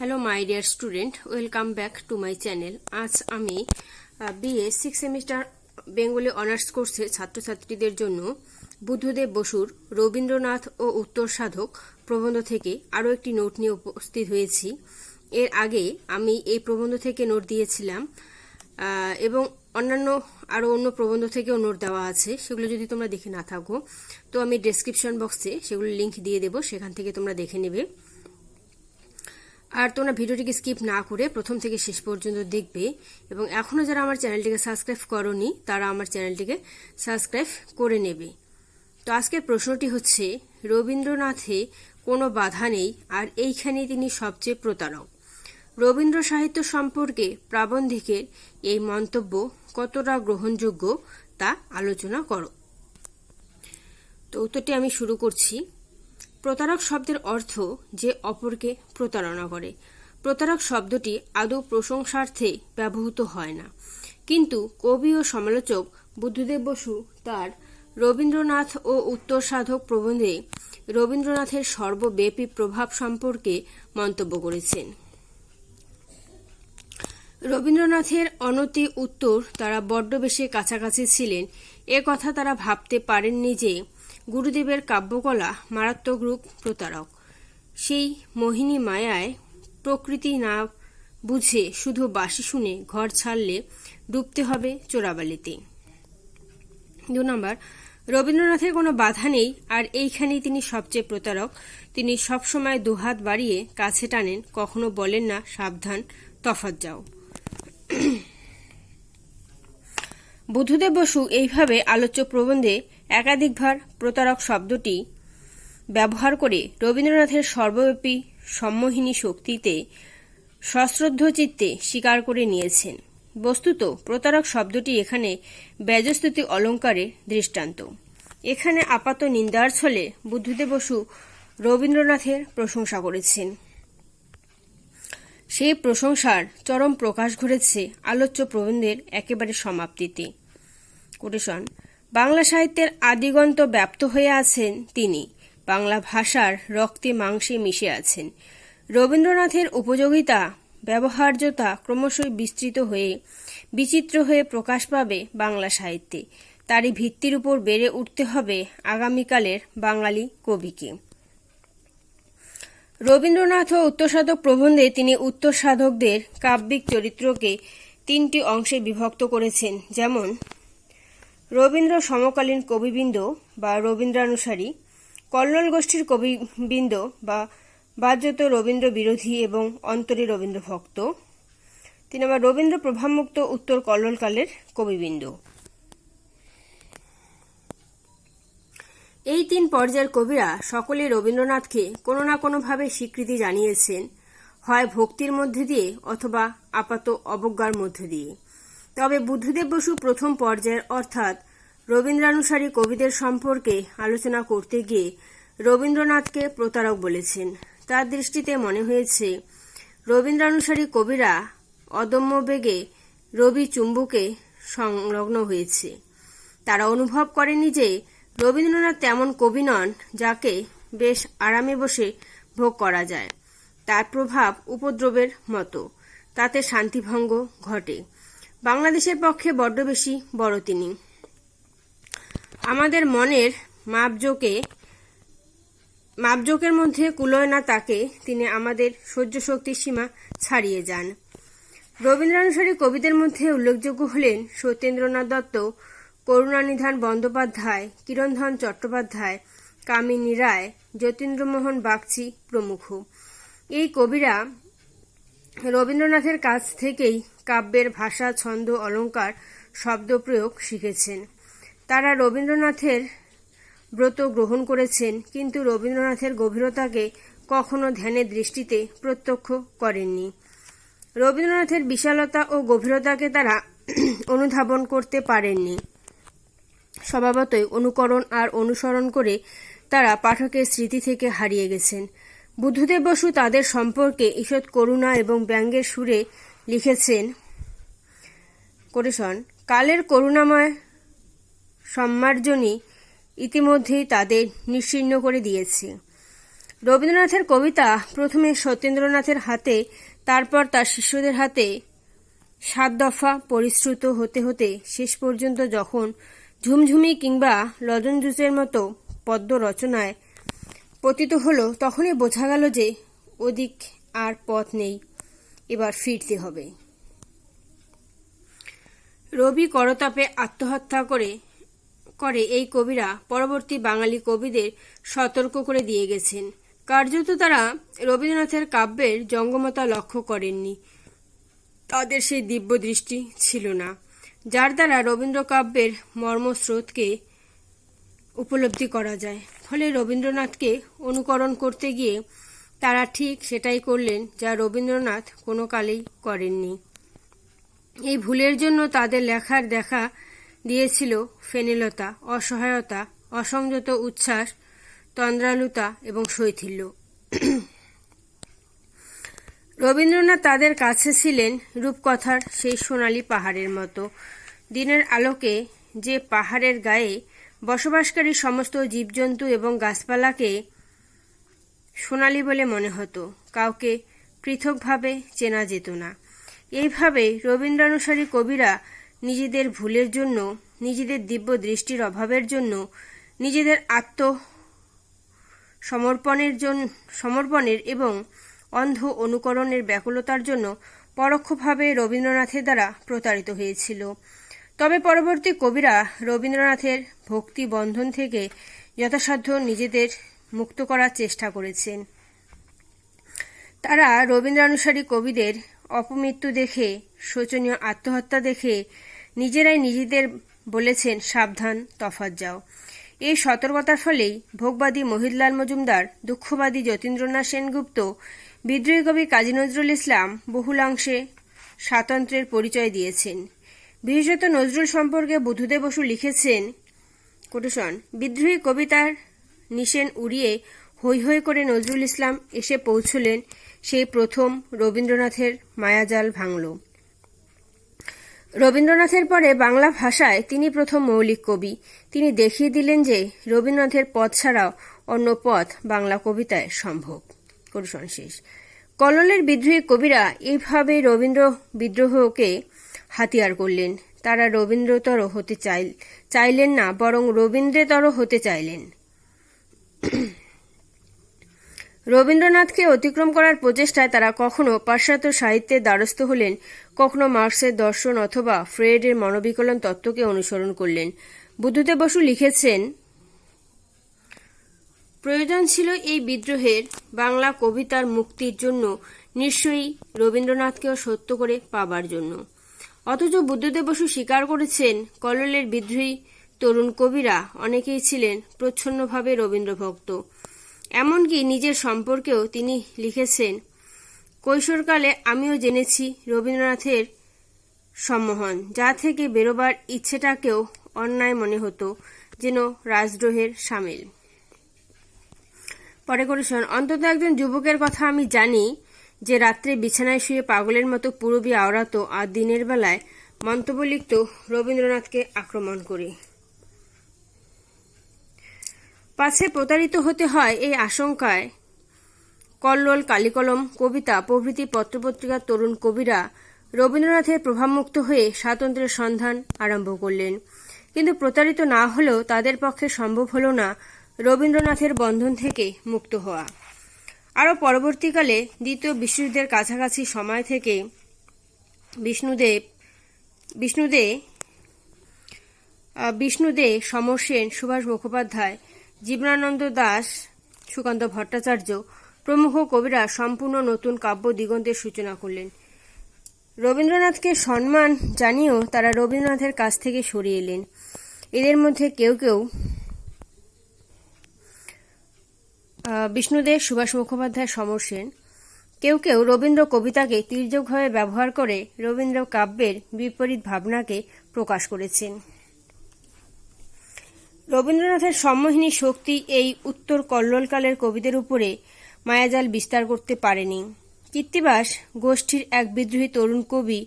Hello my dear student welcome back to my channel আজ আমি BA six semester Bengali honours কোর্সের ছাত্রছাত্রীদের জন্য বুদ্ধদেব বসুর রবীন্দ্রনাথ ও উত্তর সাধক প্রবন্ধ থেকে আরও একটি নোট নিয়ে উপস্থিত হয়েছি। এর আগে আমি এই প্রবন্ধ থেকে নোট দিয়েছিলাম এবং অন্যান্য আরও অন্য প্রবন্ধ থেকেও নোট দেওয়া আছে। সেগুলো যদি তোমরা দেখে না থাকো, তো আমি ডেসক্রিপশন বক্সে সেগুলো লিংক দিয়ে দেবো। সেখান থেকে তোমরা দেখে নেবে। আর তোমরা ভিডিওটিকে স্কিপ না করে প্রথম থেকে শেষ পর্যন্ত দেখবে। এবং এখনও যারা আমার চ্যানেলটিকে সাবস্ক্রাইব করনি, তারা আমার চ্যানেলটিকে সাবস্ক্রাইব করে নেবে। তো আজকের প্রশ্নটি হচ্ছে, রবীন্দ্রনাথে কোনো বাধা নেই, আর এইখানেই তিনি সবচেয়ে প্রতারক। রবীন্দ্র সাহিত্য সম্পর্কে প্রাবন্ধিকের এই মন্তব্য কতটা গ্রহণযোগ্য তা আলোচনা করো। তো উত্তরটি আমি শুরু করছি। প্রতারক শব্দের অর্থ যে অপরকে প্রতারণা করে। প্রতারক শব্দটি আদৌ প্রশংসার্থে ব্যবহৃত হয় না। কিন্তু কবি ও সমালোচক বুদ্ধদেব বসু তার রবীন্দ্রনাথ ও উত্তর সাধক প্রবন্ধে রবীন্দ্রনাথের সর্বব্যাপী প্রভাব সম্পর্কে মন্তব্য করেছেন। রবীন্দ্রনাথের অনতি উত্তর তারা বড্ড বেশি কাছাকাছি ছিলেন। এ কথা তারা ভাবতে পারেননি যে গুরুদেবের কাব্যকলা মারাত্মক রূপ প্রতারক। সেই মোহিনী মায়ায় প্রকৃতি না বুঝে শুধু বাসি শুনে ঘর ছাড়লে ডুবতে হবে চোরাবালিতে। দু নম্বর, রবীন্দ্রনাথের কোনো বাধা নেই, আর এইখানেই তিনি সবচেয়ে প্রতারক। তিনি সবসময় দুহাত বাড়িয়ে কাছে টানেন, কখনো বলেন না, সাবধান তফাত যাও। বুদ্ধদেব বসু এইভাবে আলোচ্য প্রবন্ধে একাধিকবার প্রতারক শব্দটি ব্যবহার করে রবীন্দ্রনাথের সর্বব্যাপী সম্মোহিনী শক্তিতে সশ্রদ্ধ চিত্তে স্বীকার করে নিয়েছেন। বস্তুত, প্রতারক শব্দটি এখানে ব্যজস্তুতি অলঙ্কারের দৃষ্টান্ত। এখানে আপাত নিন্দার ছলে বুদ্ধদেব বসু রবীন্দ্রনাথের প্রশংসা করেছেন। সেই প্রশংসার চরম প্রকাশ ঘটেছে আলোচ্য প্রবন্ধের একেবারে সমাপ্তিতে। কোটেশন বাংলা সাহিত্যের আদিগন্ত ব্যাপ্ত হয়ে আছেন তিনি। বাংলা ভাষার রক্তে মাংসে মিশে আছেন। রবীন্দ্রনাথের উপযোগিতা, ব্যবহার্যতা ক্রমশই বিস্তৃত হয়ে, বিচিত্র হয়ে প্রকাশ পাবে বাংলা সাহিত্যে। তারই ভিত্তির উপর বেড়ে উঠতে হবে আগামীকালের বাঙালি কবিকে। রবীন্দ্রনাথ ও উত্তর সাধক প্রবন্ধে তিনি উত্তর সাধকদের কাব্যিক চরিত্রকে তিনটি অংশে বিভক্ত করেছেন, যেমন রবীন্দ্র সমকালীন কবিবৃন্দ বা রবীন্দ্রানুসারী, কল্লোল গোষ্ঠীর কবিবৃন্দ বা বাহ্যত রবীন্দ্র বিরোধী এবং অন্তরী রবীন্দ্র ভক্ত তিনি আবার রবীন্দ্র প্রভাবমুক্ত উত্তর কল্লোলকালের কবিবৃন্দ। এই তিন পর্যায়ের কবিরা সকলে রবীন্দ্রনাথকে কোনো না কোনোভাবে স্বীকৃতি জানিয়েছেন, হয় ভক্তির মধ্যে দিয়ে অথবা আপাত অবজ্ঞার মধ্যে দিয়ে। তবে বুদ্ধদেব বসু প্রথম পর্যায়ের, অর্থাৎ রবীন্দ্রানুসারী কবিদের সম্পর্কে আলোচনা করতে গিয়ে রবীন্দ্রনাথকে প্রতারক বলেছেন। তার দৃষ্টিতে মনে হয়েছে, রবীন্দ্রানুসারী কবিরা অদম্য বেগে রবি চুম্বুকে সংলগ্ন হয়েছে। তারা অনুভব করেনি যে রবীন্দ্রনাথ তেমন কবি নন যাকে বেশ আরামে বসে ভোগ করা যায়। তার প্রভাব উপদ্রবের মতো। তাতে শান্তিভঙ্গ ঘটে। বাংলাদেশের পক্ষে বড্ড বেশি বড় তিনি। আমাদের মনের মাপজোকে, মাপজোকের মধ্যে কুলোয় না তাকে তিনি আমাদের সহ্য শক্তির সীমা ছাড়িয়ে যান। রবীন্দ্রানুসারী কবিদের মধ্যে উল্লেখযোগ্য হলেন সত্যেন্দ্রনাথ দত্ত, করুণানিধান বন্দ্যোপাধ্যায়, কিরণধন চট্টোপাধ্যায়, কামিনী রায়, যতীন্দ্রমোহন বাগচি প্রমুখ। এই কবিরা রবীন্দ্রনাথের কাছ থেকেই কাব্যের ভাষা, ছন্দ অলঙ্কার শব্দ প্রয়োগ শিখেছেন। তারা রবীন্দ্রনাথের ব্রত গ্রহণ করেছেন, কিন্তু রবীন্দ্রনাথের গভীরতাকে কখনো ধ্যানের দৃষ্টিতে প্রত্যক্ষ করেননি। রবীন্দ্রনাথের বিশালতা ও গভীরতাকে তারা অনুধাবন করতে পারেননি। স্বভাবতই অনুকরণ আর অনুসরণ করে তারা পাঠকের স্মৃতি থেকে হারিয়ে গেছেন। বুদ্ধদেব বসু তাদের সম্পর্কে ঈষৎ করুণা এবং ব্যঙ্গের সুরে লিখেছেন কোরেশন কালের করুণাময় সম্মার্জনী ইতিমধ্যেই তাদের নিশ্চিহ্ন করে দিয়েছে। রবীন্দ্রনাথের কবিতা প্রথমে সত্যেন্দ্রনাথের হাতে, তারপর তার শিষ্যদের হাতে সাত দফা পরিশ্রুত হতে হতে শেষ পর্যন্ত যখন ঝুমঝুমি কিংবা লজনজুসের মতো পদ্য রচনায় পতিত হলো, তখনই বোঝা গেল যে ওদিক আর পথ নেই, এবার ফিরতে হবে। রবি করতাপে আত্মহত্যা করে করে এই কবিরা পরবর্তী বাঙালি কবিদের সতর্ক করে দিয়ে গেছেন। কার্যত তারা রবীন্দ্রনাথের কাব্যের জঙ্গমতা লক্ষ্য করেননি। তাদের সেই দিব্য দৃষ্টি ছিল না, যার দ্বারা রবীন্দ্র কাব্যের মর্মস্রোতকে উপলব্ধি করা যায়। ফলে রবীন্দ্রনাথকে অনুকরণ করতে গিয়ে তারা ঠিক সেটাই করলেন যা রবীন্দ্রনাথ কোনো কালেই করেননি। এই ভুলের জন্য তাদের লেখার দেখা দিয়েছিল ফেনিলতা, অসহায়তা, অসংযত উচ্ছ্বাস, তন্দ্রালুতা এবং শৈথিল্য। রবীন্দ্রনাথ তাদের কাছে ছিলেন রূপকথার সেই সোনালি পাহাড়ের মতো। দিনের আলোকে যে পাহাড়ের গায়ে বসবাসকারী সমস্ত জীবজন্তু এবং গাছপালাকে সোনালি বলে মনে হতো। কাউকে পৃথকভাবে চেনা যেত না। এইভাবে রবীন্দ্রানুসারী কবিরা নিজেদের ভুলের জন্য, নিজেদের দিব্য দৃষ্টির অভাবের জন্য, নিজেদের আত্ম সমর্পণের জন্য সমর্পণের এবং অন্ধ অনুকরণের ব্যাকুলতার জন্য পরোক্ষভাবে রবীন্দ্রনাথের দ্বারা প্রতারিত হয়েছিল। তবে পরবর্তী কবিরা রবীন্দ্রনাথের ভক্তি বন্ধন থেকে যথাসাধ্য নিজেদের মুক্ত করার চেষ্টা করেছেন। তারা রবীন্দ্রানুসারী কবিদের অপমৃত্যু দেখে, শোচনীয় আত্মহত্যা দেখে নিজেরাই নিজেদের বলেছেন, সাবধান তফাত যাও। এই সতর্কতার ফলেই ভোগবাদী মহিদলাল মজুমদার, দুঃখবাদী যতীন্দ্রনাথ সেনগুপ্ত, বিদ্রোহী কবি কাজী নজরুল ইসলাম বহুলাংশে স্বাতন্ত্র্যের পরিচয় দিয়েছেন। বিশেষত নজরুল সম্পর্কে বুধুদেব বসু লিখেছেন কোটেশন বিদ্রোহী কবিতার নিশেন উড়িয়ে হৈ হৈ করে নজরুল ইসলাম এসে পৌঁছলেন সেই প্রথম রবীন্দ্রনাথের মায়াজাল ভাঙল। রবীন্দ্রনাথের পরে বাংলা ভাষায় তিনি প্রথম মৌলিক কবি। তিনি দেখিয়ে দিলেন যে রবীন্দ্রনাথের পথ ছাড়াও অন্য পথ বাংলা কবিতায় সম্ভব। কোরসন শেষ। কল্লোলের বিদ্রোহী কবিরা এইভাবে রবীন্দ্র বিদ্রোহকে হাতিয়ার করলেন। তারা রবীন্দ্রতর হতে চাই চাইলেন না, বরং রবীন্দ্রেতর হতে চাইলেন। রবীন্দ্রনাথকে অতিক্রম করার প্রচেষ্টায় তারা কখনো পাশ্চাত্য সাহিত্যের দ্বারস্থ হলেন, কখনো মার্কসের দর্শন অথবা ফ্রেডের মনোবিকলন তত্ত্বকে অনুসরণ করলেন। বুদ্ধদেব বসু লিখেছেন, প্রয়োজন ছিল এই বিদ্রোহের বাংলা কবিতার মুক্তির জন্য নিশ্চয়ই রবীন্দ্রনাথকেও সত্য করে পাবার জন্য। অথচ বুদ্ধদেব বসু স্বীকার করেছেন, কল্লোলের বিদ্রোহী তরুণ কবিরা অনেকেই ছিলেন প্রচ্ছন্নভাবে রবীন্দ্রভক্ত। এমনকি নিজের সম্পর্কেও তিনি লিখেছেন, কৈশোরকালে আমিও জেনেছি রবীন্দ্রনাথের সম্মোহন, যা থেকে বেরোবার ইচ্ছেটাকেও অন্যায় মনে হতো, যেন রাজদ্রোহের সামিল। পরে করেছেন অন্তত একজন যুবকের কথা আমি জানি যে রাত্রে বিছানায় শুয়ে পাগলের মতো পুরবি আওড়াতো আর দিনের বেলায় মন্তব্য লিখত রবীন্দ্রনাথকে আক্রমণ করে। পাছে প্রতারিত হতে হয় এই আশঙ্কায় কল্লোল, কালিকলম, কবিতা, প্রভৃতি পত্রপত্রিকার তরুণ কবিরা রবীন্দ্রনাথের প্রভাবমুক্ত হয়ে স্বাতন্ত্র্যের সন্ধান আরম্ভ করলেন। কিন্তু প্রতারিত না হলেও তাদের পক্ষে সম্ভব হল না রবীন্দ্রনাথের বন্ধন থেকে মুক্ত হওয়া। আরও পরবর্তীকালে দ্বিতীয় বিশ্বযুদ্ধের কাছাকাছি সময় থেকে বিষ্ণুদেব, বিষ্ণুদে বিষ্ণুদে সমর সেন, সুভাষ মুখোপাধ্যায়, জীবনানন্দ দাস, সুকান্ত ভট্টাচার্য প্রমুখ কবিরা সম্পূর্ণ নতুন কাব্য দিগন্তের সূচনা করলেন। রবীন্দ্রনাথকে সম্মান জানিয়েও তারা রবীন্দ্রনাথের কাছ থেকে সরিয়ে এলেন। এদের মধ্যে কেউ কেউ বিষ্ণুদেব সুভাষ মুখোপাধ্যায় সমর সেন। কেউ কেউ রবীন্দ্র কবিতাকে তীর্যকভাবে ব্যবহার করে রবীন্দ্র কাব্যের বিপরীত ভাবনাকে প্রকাশ করেছেন। রবীন্দ্রনাথের সম্মোহিনী শক্তি এই উত্তর কল্লোলকালের কবিদের উপরে মায়াজাল বিস্তার করতে পারেনি। কীর্তিবাস গোষ্ঠীর এক বিদ্রোহী তরুণ কবি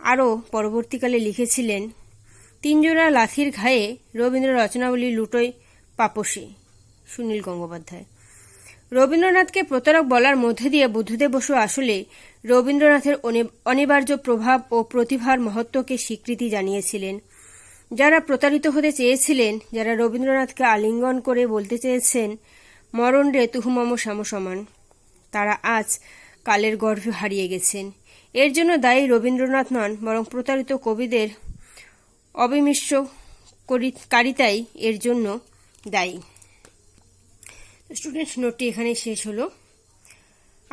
আরও পরবর্তীকালে লিখেছিলেন, তিনজোড়া লাথির ঘায়ে রবীন্দ্র রচনাবলী লুটোয় পাপসী। সুনীল গঙ্গোপাধ্যায়। রবীন্দ্রনাথকে প্রতারক বলার মধ্যে দিয়ে বুদ্ধদেব বসু আসলে রবীন্দ্রনাথের অনিবার্য প্রভাব ও প্রতিভার মহত্বকে স্বীকৃতি জানিয়েছিলেন। যারা প্রতারিত হতে চেয়েছিলেন, যারা রবীন্দ্রনাথকে আলিঙ্গন করে বলতে চেয়েছেন, মরণ রে তুহু মম সমান। তারা আজ কালের গর্ভে হারিয়ে গেছেন। এর জন্য দায়ী রবীন্দ্রনাথ নন, বরং প্রতারিত কবিদের অবিমিশ্র করি- কারিতাই এর জন্য দায়ী। স্টুডেন্ট নোটটি এখানেই শেষ হলো।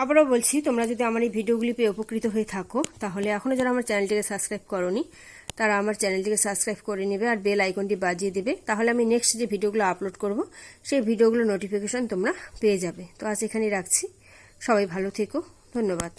আবারও বলছি, তোমরা যদি আমার এই ভিডিওগুলি পেয়ে উপকৃত হয়ে থাকো, তাহলে এখনও যারা আমার চ্যানেলটিকে সাবস্ক্রাইব করনি, তারা আমার চ্যানেলটিকে সাবস্ক্রাইব করে নেবে আর বেল আইকনটি বাজিয়ে দেবে। তাহলে আমি নেক্সট যে ভিডিওগুলো আপলোড করব, সেই ভিডিওগুলো নোটিফিকেশন তোমরা পেয়ে যাবে। তো আজ এখানেই রাখছি। সবাই ভালো থেকো। ধন্যবাদ।